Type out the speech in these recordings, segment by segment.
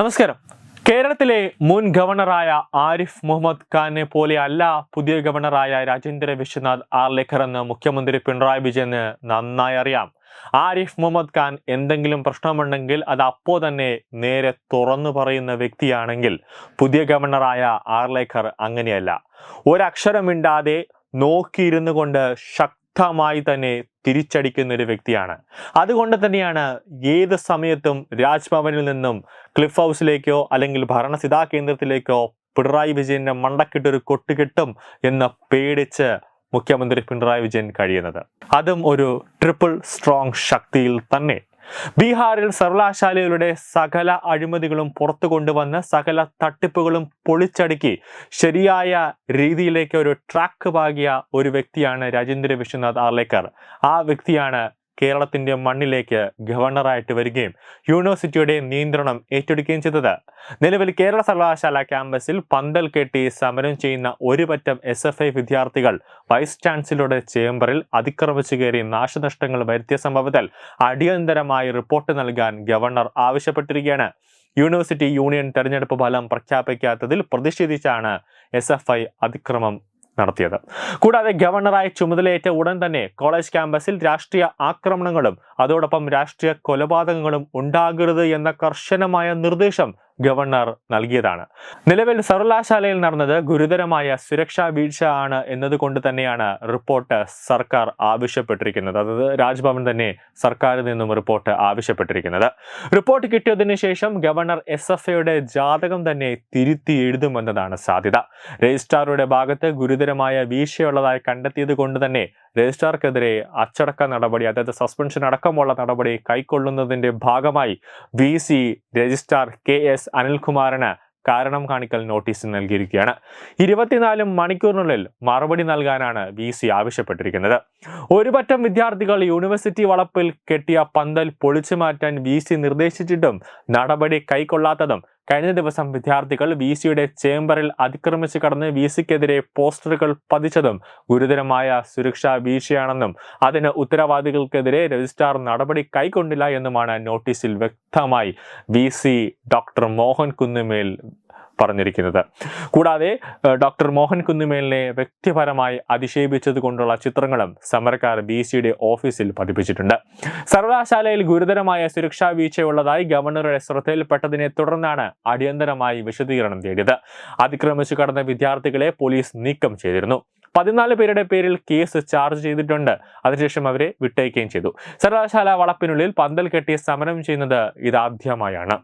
നമസ്കാരം. കേരളത്തിലെ മുൻ ഗവർണറായ ആരിഫ് മുഹമ്മദ് ഖാനെ പോലെയല്ല പുതിയ ഗവർണറായ രാജേന്ദ്ര വിശ്വനാഥ് ആർലേക്കർ എന്ന് മുഖ്യമന്ത്രി പിണറായി വിജയന് നന്നായി അറിയാം. ആരിഫ് മുഹമ്മദ് ഖാൻ എന്തെങ്കിലും പ്രശ്നമുണ്ടെങ്കിൽ അത് അപ്പോൾ തന്നെ നേരെ തുറന്നു പറയുന്ന വ്യക്തിയാണെങ്കിൽ പുതിയ ഗവർണറായ ആർലേക്കർ അങ്ങനെയല്ല. ഒരക്ഷരമിണ്ടാതെ നോക്കിയിരുന്നു കൊണ്ട് ശക്തമായി തന്നെ തിരിച്ചടിക്കുന്ന ഒരു വ്യക്തിയാണ്. അതുകൊണ്ട് തന്നെയാണ് ഏത് സമയത്തും രാജ്ഭവനിൽ നിന്നും ക്ലിഫ് ഹൗസിലേക്കോ അല്ലെങ്കിൽ ഭരണസിതാ കേന്ദ്രത്തിലേക്കോ പിണറായി വിജയന്റെ മണ്ടക്കിട്ടൊരു കൊട്ട് കിട്ടും എന്ന് പേടിച്ച് മുഖ്യമന്ത്രി പിണറായി വിജയൻ കഴിയുന്നത്. അതും ഒരു ട്രിപ്പിൾ സ്ട്രോങ് ശക്തിയിൽ തന്നെ. ബീഹാറിൽ സർവകലാശാലകളുടെ സകല അഴിമതികളും പുറത്തു കൊണ്ടുവന്ന് സകല തട്ടിപ്പുകളും പൊളിച്ചടുക്കി ശരിയായ രീതിയിലേക്ക് ഒരു ട്രാക്ക് പാകിയ ഒരു വ്യക്തിയാണ് രാജേന്ദ്ര വിശ്വനാഥ് ആർലേക്കർ. ആ വ്യക്തിയാണ് കേരളത്തിന്റെ മണ്ണിലേക്ക് ഗവർണറായിട്ട് വരികയും യൂണിവേഴ്സിറ്റിയുടെ നിയന്ത്രണം ഏറ്റെടുക്കുകയും ചെയ്തത്. നിലവിൽ കേരള സർവകലാശാല ക്യാമ്പസിൽ പന്തൽ കെട്ടി സമരം ചെയ്യുന്ന ഒരു പറ്റം എസ് എഫ് ഐ വിദ്യാർത്ഥികൾ വൈസ് ചാൻസലറുടെ ചേംബറിൽ അതിക്രമിച്ചു കയറി നാശനഷ്ടങ്ങൾ വരുത്തിയ സംഭവത്തിൽ അടിയന്തരമായി റിപ്പോർട്ട് നൽകാൻ ഗവർണർ ആവശ്യപ്പെട്ടിരിക്കുകയാണ്. യൂണിവേഴ്സിറ്റി യൂണിയൻ തെരഞ്ഞെടുപ്പ് ഫലം പ്രഖ്യാപിക്കാത്തതിൽ പ്രതിഷേധിച്ചാണ് എസ് അതിക്രമം നടത്തിയത്. കൂടാതെ ഗവർണറായി ചുമതലയേറ്റ ഉടൻ തന്നെ കോളേജ് ക്യാമ്പസിൽ രാഷ്ട്രീയ ആക്രമണങ്ങളും അതോടൊപ്പം രാഷ്ട്രീയ കൊലപാതകങ്ങളും ഉണ്ടാകരുത് എന്ന കർശനമായ നിർദ്ദേശം ഗവർണർ നൽകിയതാണ്. നിലവിൽ സർവകലാശാലയിൽ നടന്നത് ഗുരുതരമായ സുരക്ഷാ വീഴ്ച ആണ് എന്നതുകൊണ്ട് തന്നെയാണ് റിപ്പോർട്ട് സർക്കാർ ആവശ്യപ്പെട്ടിരിക്കുന്നത്. അതായത് രാജ്ഭവൻ തന്നെ സർക്കാരിൽ നിന്നും റിപ്പോർട്ട് ആവശ്യപ്പെട്ടിരിക്കുന്നത്. റിപ്പോർട്ട് കിട്ടിയതിനു ശേഷം ഗവർണർ എസ് എഫ് എയുടെ ജാതകം തന്നെ തിരുത്തി എഴുതുമെന്നതാണ് സാധ്യത. രജിസ്ട്രാറുടെ ഭാഗത്ത് ഗുരുതരമായ വീഴ്ചയുള്ളതായി കണ്ടെത്തിയത് കൊണ്ട് തന്നെ രജിസ്ട്രാർക്കെതിരെ അച്ചടക്ക നടപടി അതായത് സസ്പെൻഷൻ അടക്കമുള്ള നടപടി കൈക്കൊള്ളുന്നതിന്റെ ഭാഗമായി V C registrar K S അനിൽകുമാറിന് കാരണം കാണിക്കൽ നോട്ടീസ് നൽകിയിരിക്കുകയാണ്. ഇരുപത്തിനാല് മണിക്കൂറിനുള്ളിൽ മറുപടി നൽകാനാണ് വി സി ആവശ്യപ്പെട്ടിരിക്കുന്നത്. ഒരുപറ്റം വിദ്യാർത്ഥികൾ യൂണിവേഴ്സിറ്റി വളപ്പിൽ കെട്ടിയ പന്തൽ പൊളിച്ചു മാറ്റാൻ വി സി നിർദ്ദേശിച്ചിട്ടും നടപടി കൈക്കൊള്ളാത്തതും കഴിഞ്ഞ ദിവസം വിദ്യാർത്ഥികൾ വി സിയുടെ ചേംബറിൽ അതിക്രമിച്ച് കടന്ന് വി സിക്കെതിരെ പോസ്റ്ററുകൾ പതിച്ചതും ഗുരുതരമായ സുരക്ഷാ വീഴ്ചയാണെന്നും അതിന് ഉത്തരവാദികൾക്കെതിരെ രജിസ്ട്രാർ നടപടി കൈക്കൊണ്ടില്ല എന്നുമാണ് നോട്ടീസിൽ വ്യക്തമായി V C doctor Mohan Kunnummel പറഞ്ഞിരിക്കുന്നത്. കൂടാതെ ഡോക്ടർ മോഹൻ കുന്നുമേലിനെ വ്യക്തിപരമായി അധിക്ഷേപിച്ചത് കൊണ്ടുള്ള ചിത്രങ്ങളും സമരക്കാർ ബി സിയുടെ ഓഫീസിൽ പതിപ്പിച്ചിട്ടുണ്ട്. സർവകലാശാലയിൽ ഗുരുതരമായ സുരക്ഷാ വീഴ്ചയുള്ളതായി ഗവർണറുടെ ശ്രദ്ധയിൽപ്പെട്ടതിനെ തുടർന്നാണ് അടിയന്തരമായി വിശദീകരണം തേടിയത്. അതിക്രമിച്ചു കടന്ന വിദ്യാർത്ഥികളെ പോലീസ് നീക്കം ചെയ്തിരുന്നു. പതിനാല് പേരുടെ പേരിൽ കേസ് ചാർജ് ചെയ്തിട്ടുണ്ട്. അതിനുശേഷം അവരെ വിട്ടയക്കുകയും ചെയ്തു. സർവകലാശാല വളപ്പിനുള്ളിൽ പന്തൽ കെട്ടി സമരം ചെയ്യുന്നത് ഇതാദ്യമായാണ്.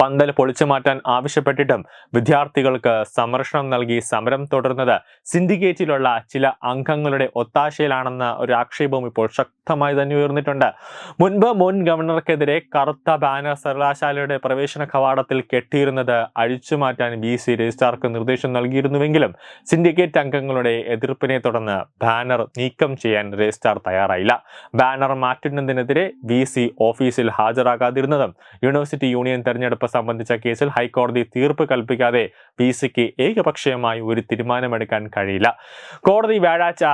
പന്തൽ പൊളിച്ചു മാറ്റാൻ ആവശ്യപ്പെട്ടിട്ടും വിദ്യാർത്ഥികൾക്ക് സംരക്ഷണം നൽകി സമരം തുടർന്നത് സിൻഡിക്കേറ്റിലുള്ള ചില അംഗങ്ങളുടെ ഒത്താശയിലാണെന്ന ഒരു ആക്ഷേപവും ഇപ്പോൾ ശക്തമായി തന്നെ ഉയർന്നിട്ടുണ്ട്. മുൻപ് മുൻ ഗവർണർക്കെതിരെ കറുത്ത ബാനർ സർവകലാശാലയുടെ പ്രവേശന കവാടത്തിൽ കെട്ടിയിരുന്നത് അഴിച്ചുമാറ്റാൻ ബി സി രജിസ്ട്രാർക്ക് നിർദ്ദേശം നൽകിയിരുന്നുവെങ്കിലും സിൻഡിക്കേറ്റ് അംഗങ്ങളുടെ എതിർപ്പിനെ തുടർന്ന് ബാനർ നീക്കം ചെയ്യാൻ രജിസ്ട്രാർ തയ്യാറായില്ല. ബാനർ മാറ്റുന്നതിനെതിരെ ബി ഓഫീസിൽ ഹാജരാകാതിരുന്നതും യൂണിവേഴ്സിറ്റി യൂണിയൻ തെരഞ്ഞെടുപ്പ് സംബന്ധിച്ച കേസിൽ ഹൈക്കോടതി തീർപ്പ് കൽപ്പിക്കാതെ പി സിക്ക് ഏകപക്ഷീയമായി ഒരു തീരുമാനമെടുക്കാൻ കഴിയില്ല. കോടതി വ്യാഴാഴ്ച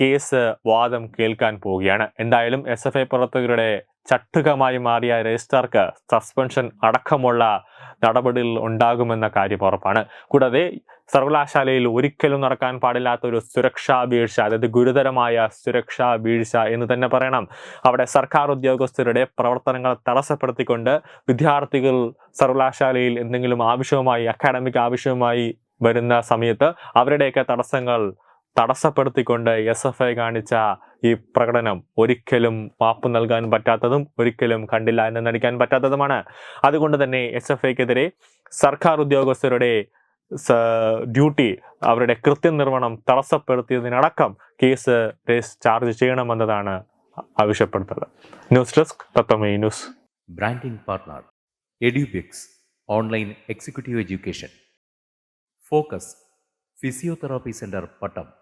കേസ് വാദം കേൾക്കാൻ പോവുകയാണ്. എന്തായാലും എസ് എഫ് ഐ പ്രവർത്തകരുടെ ചട്ടുകമായി മാറിയ രജിസ്ട്രാർക്ക് സസ്പെൻഷൻ അടക്കമുള്ള നടപടികൾ ഉണ്ടാകുമെന്ന കാര്യം ഉറപ്പാണ്. കൂടാതെ സർവകലാശാലയിൽ ഒരിക്കലും നടക്കാൻ പാടില്ലാത്ത ഒരു സുരക്ഷാ വീഴ്ച അതായത് ഗുരുതരമായ സുരക്ഷാ വീഴ്ച എന്ന് തന്നെ പറയണം. അവിടെ സർക്കാർ ഉദ്യോഗസ്ഥരുടെ പ്രവർത്തനങ്ങൾ തടസ്സപ്പെടുത്തിക്കൊണ്ട് വിദ്യാർത്ഥികൾ സർവകലാശാലയിൽ എന്തെങ്കിലും ആവശ്യവുമായി അക്കാഡമിക് ആവശ്യവുമായി വരുന്ന സമയത്ത് അവരുടെയൊക്കെ തടസ്സങ്ങൾ തടസ്സപ്പെടുത്തിക്കൊണ്ട് എസ് എഫ് ഐ കാണിച്ച ഈ പ്രകടനം ഒരിക്കലും മാപ്പ് നൽകാൻ പറ്റാത്തതും ഒരിക്കലും കണ്ടില്ല എന്ന് നടിക്കാൻ പറ്റാത്തതുമാണ്. അതുകൊണ്ട് തന്നെ എസ് എഫ് ഐക്കെതിരെ സർക്കാർ ഉദ്യോഗസ്ഥരുടെ ഡ്യൂട്ടി അവരുടെ കൃത്യനിർവഹണം തടസ്സപ്പെടുത്തിയതിനടക്കം കേസ് ചാർജ് ചെയ്യണമെന്നതാണ് ആവശ്യപ്പെടുന്നത്. News desk news. Executive education. Focus physiotherapy centre Education